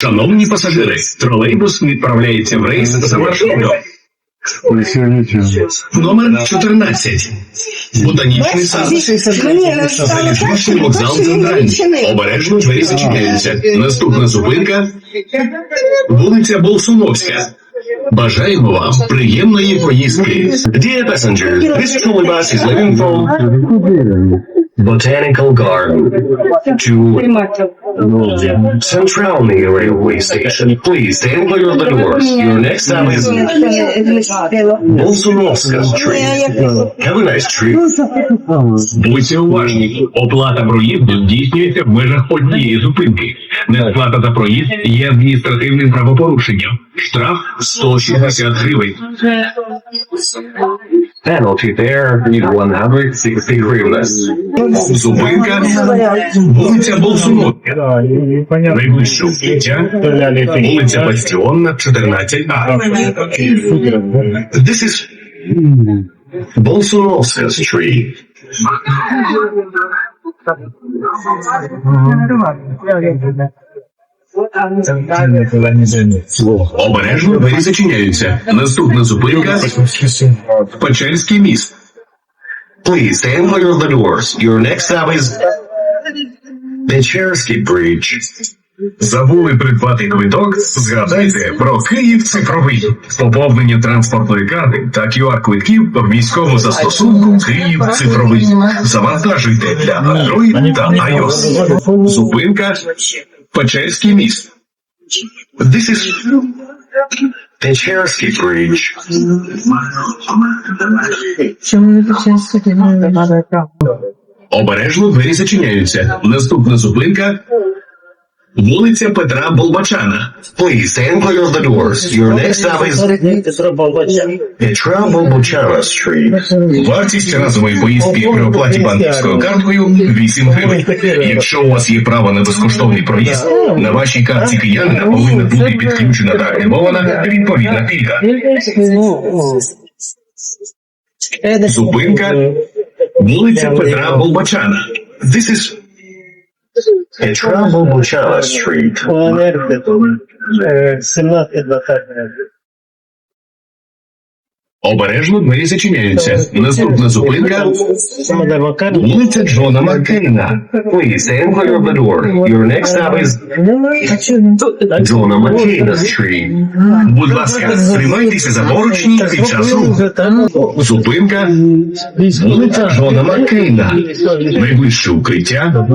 Шановні пасажири, тролейбус відправляється в рейс за маршрутом. Номер 14. Ботанічний сад. Залізничний вокзал центральний. Обережно двері зачиняються. Наступна зупинка вулиця Болсуновська. Бажаємо вам приємної поїздки. Dear passengers, this trolley bus is leaving from Botanical Garden to Central Railway Station. Please stand clear of the doors. Your next stop is Bolsunovska Street. Have a nice trip. Будьте уважні. Оплата проїзду здійснюється в межах однієї зупинки. Несплата за проїзд є адміністративним правопорушенням. Штраф 160 гривень. Penalty there need 160 гривень. Зупинка вулиця Болсуновська. Да, и, и понятно. Найближче укриття вулиця Бастіонна, 14А. Супер. This is Bolsonovska Street. Обережно двері зачиняються. Наступна зупинка Печерський міст. Please stand of the doors. Your next stop is Печерський Bridge. Забули придбати квиток? Згадайте про Київ цифровий. Поповнення транспортної карти та QR-квитків в міському застосунку Київ цифровий. Завантажуйте для Android та iOS. Зупинка Печерський міст. This is Печерський Bridge. Чому не Печерський Обережно двері зачиняються. Наступна зупинка вулиця Петра Болбачана. Please clear of the doors. Your next stop is Петра Болбачана Street. Вартість разової поїздки при оплаті банківською карткою 8 гривень. Якщо у вас є право на безкоштовний проїзд, на вашій картці киянина повинна бути підключена та активована відповідна пільга. Зупинка вулиця Петра Болбачана. This is Петра Болбачана Street. 17 20 Обережно двері зачиняються. Наступна зупинка вулиця Джона Маккейна. Please of the door. Your next stop is Джона Маккейна Street. Будь ласка, тримайтеся за поручні під час руху. Зупинка вулиця Джона Маккейна. Найближче укриття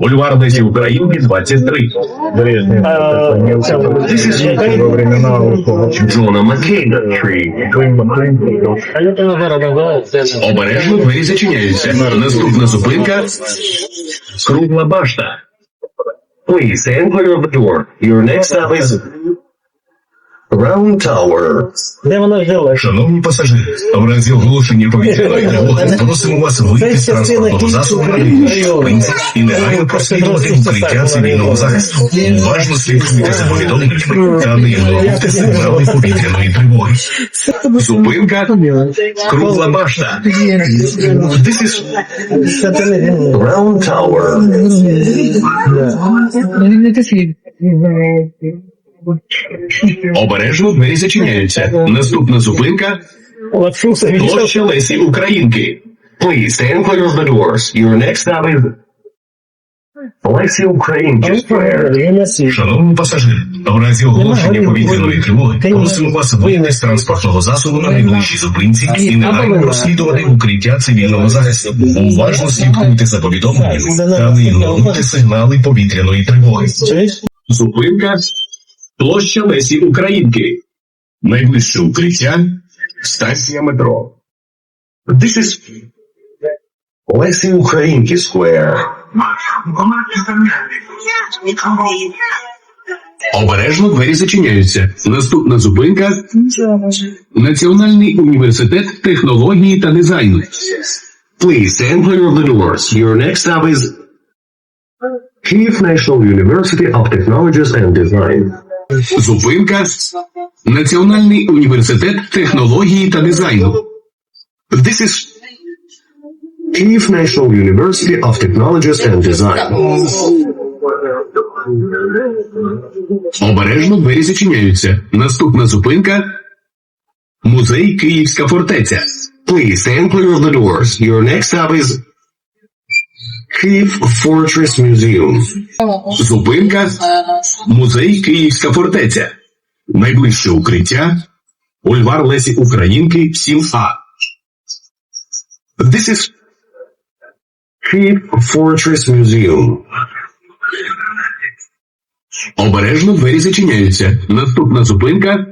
бульвар Українки 23. Брежнев. Джона Маккейна Street. Обережно двері зачиняються. Наступна зупинка Кругла башта. Please of the door. Your next stop is Round Tower. Де вона взяла? Шановні пасажири, в разі оголошення повітряної тривоги просимо вас вийти з транспортного засобу на найближчій зупинці і негайно прослідувати укриття цивільного захисту. Уважно слідкуйте за повідомленнями та не ігноруйте сигнали повітряної тривоги. Зупинка Кругла башта. This is Round Tower. Обережно двері зачиняються. Наступна зупинка площа Лесі Українки. Please stand clear of the doors. Your next stop is Лесі Українки. Шановні пасажири, в разі оголошення повітряної тривоги просимо вас вийти з транспортного засобу на найближчій зупинці і негайно розслідувати укриття цивільного захисту. Уважно слідкуйте за повідомленнями та не ігноруйте сигнали повітряної тривоги. Зупинка площа Лесі Українки. Найближче укриття станція метро. This is Лесі Українки Square. Обережно двері зачиняються. Наступна зупинка Національний університет технології та дизайну. Please stand clear of the doors. Your next stop is Kyiv National University of Technologies and Design. Зупинка Національний університет технології та дизайну. This is Kyiv National University of Technologies and Design. Обережно двері зачиняються. Наступна зупинка Музей Київська фортеця. Please stand clear of the doors. Your next stop is Kyiv Fortress Museum. Зупинка Музей Київська фортеця. Найближче укриття Ульвар Лесі Українки 7А. This is Kyiv Fortress Museum. Обережно двері зачиняються. Наступна зупинка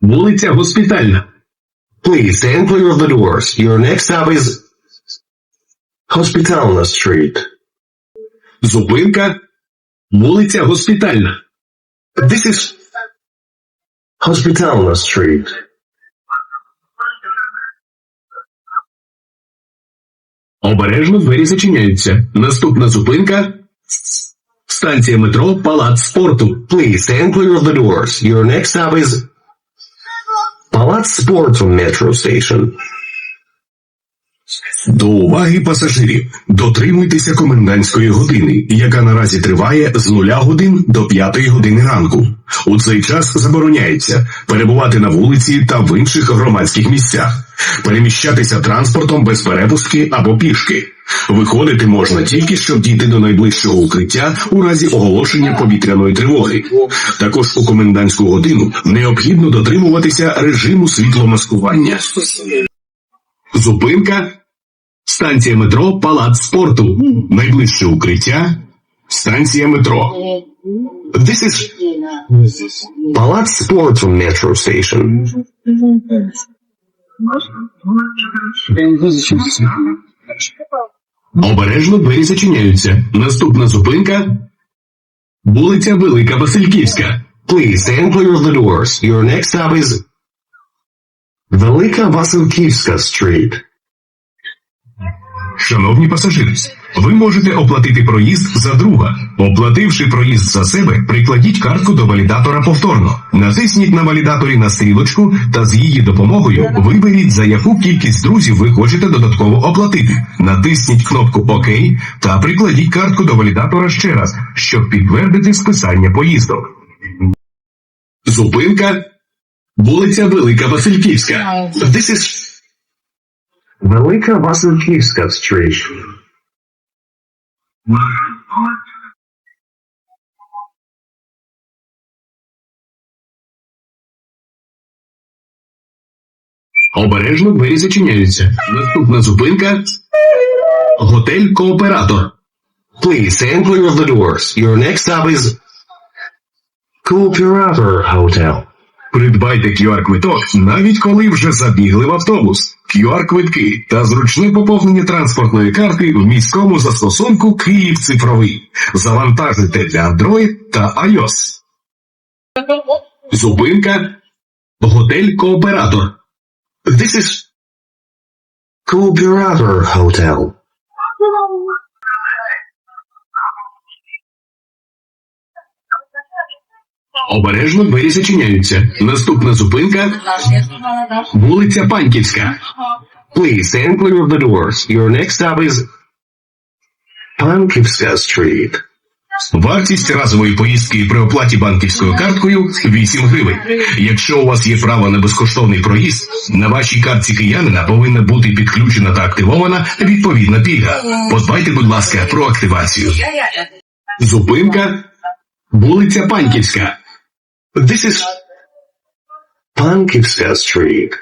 вулиця Госпітальна. Please stand clear of the doors. Your next stop is Hospitalna Street. Зупинка вулиця Госпітальна. This is Hospitalna Street. Обережно двері зачиняються. Наступна зупинка Станція метро Палац спорту. Please stand clear of the doors. Your next stop is Палац спорту Metro Station. До уваги пасажирів. Дотримуйтеся комендантської години, яка наразі триває з 0 годин до 5 години ранку. У цей час забороняється перебувати на вулиці та в інших громадських місцях, переміщатися транспортом без перепустки або пішки. Виходити можна тільки, щоб дійти до найближчого укриття у разі оголошення повітряної тривоги. Також у комендантську годину необхідно дотримуватися режиму світломаскування. Зупинка. Станція метро Палац спорту. Найближче укриття. Станція метро. This is Палац спорту Metro Station. Обережно двері зачиняються. Наступна зупинка. Вулиця Велика Васильківська. Please stand the doors. Your next stop is Велика Васильківська Street. Шановні пасажири, ви можете оплатити проїзд за друга. Оплативши проїзд за себе, прикладіть картку до валідатора повторно. Натисніть на валідаторі на стрілочку та з її допомогою виберіть, за яку кількість друзів ви хочете додатково оплатити. Натисніть кнопку ОК та прикладіть картку до валідатора ще раз, щоб підтвердити списання поїздок. Зупинка Вулиця Велика Васильківська. This is Велика Васильківська Street. Обережно двері зачиняються. Наступна зупинка Готель Кооператор. Please stand clear of the doors. Your next stop is Cooperator Hotel. Придбайте QR-квиток, навіть коли вже забігли в автобус. QR-квитки та зручне поповнення транспортної карти в міському застосунку Київ цифровий. Завантажуйте для Android та iOS. Зупинка Готель Кооператор. This is Cooperator Hotel. Обережно двері зачиняються. Наступна зупинка вулиця Панківська. Please stand clear of the doors. Your next stop is Панківська Street. Вартість разової поїздки при оплаті банківською карткою 8 гривень. Якщо у вас є право на безкоштовний проїзд, на вашій картці киянина повинна бути підключена та активована відповідна пільга. Подбайте, будь ласка, про активацію. Зупинка вулиця Панківська. This is Панківська Street.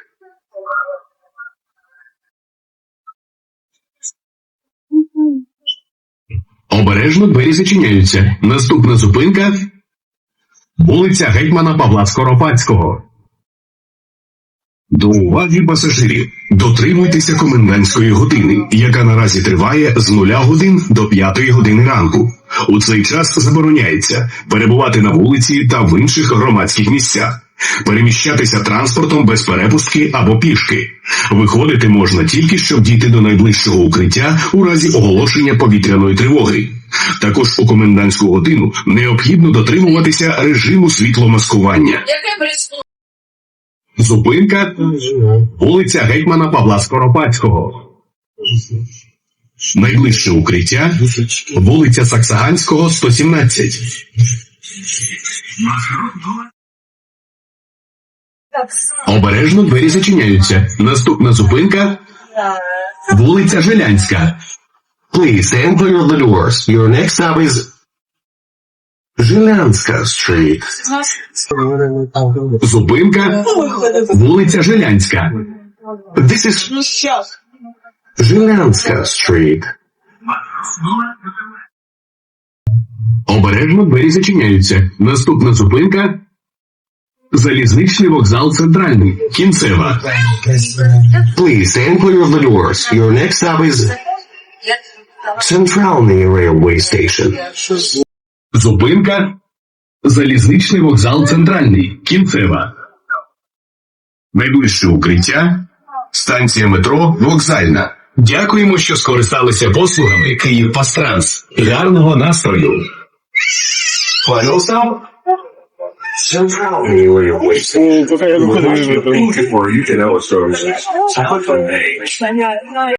Обережно двері зачиняються. Наступна зупинка вулиця Гетьмана Павла Скоропадського. До уваги пасажирів. Дотримуйтеся комендантської години, яка наразі триває з 0 годин до 5 години ранку. У цей час забороняється перебувати на вулиці та в інших громадських місцях, переміщатися транспортом без перепустки або пішки. Виходити можна тільки щоб дійти до найближчого укриття у разі оголошення повітряної тривоги. Також у комендантську годину необхідно дотримуватися режиму світломаскування. Зупинка вулиця Гетьмана Павла Скоропадського. Найближче укриття вулиця Саксаганського, 117. Обережно двері зачиняються. Наступна зупинка вулиця Жилянська. Please stand clear the doors. Your next stop is Жилянська Street. Зупинка вулиця Жилянська. This is Жилянська Street. Обережно двері зачиняються. Наступна зупинка Залізничний вокзал Центральний. Кінцева. Please stand clear of the doors. Your next stop is Центральний Railway Station. Зупинка Залізничний вокзал Центральний. Кінцева. Найближче укриття станція метро Вокзальна. Дякуємо, що скористалися послугами Київ Пастранс. Гарного настрою. Final stop? Центральний Railway Station. Поки я виходив, Where you can know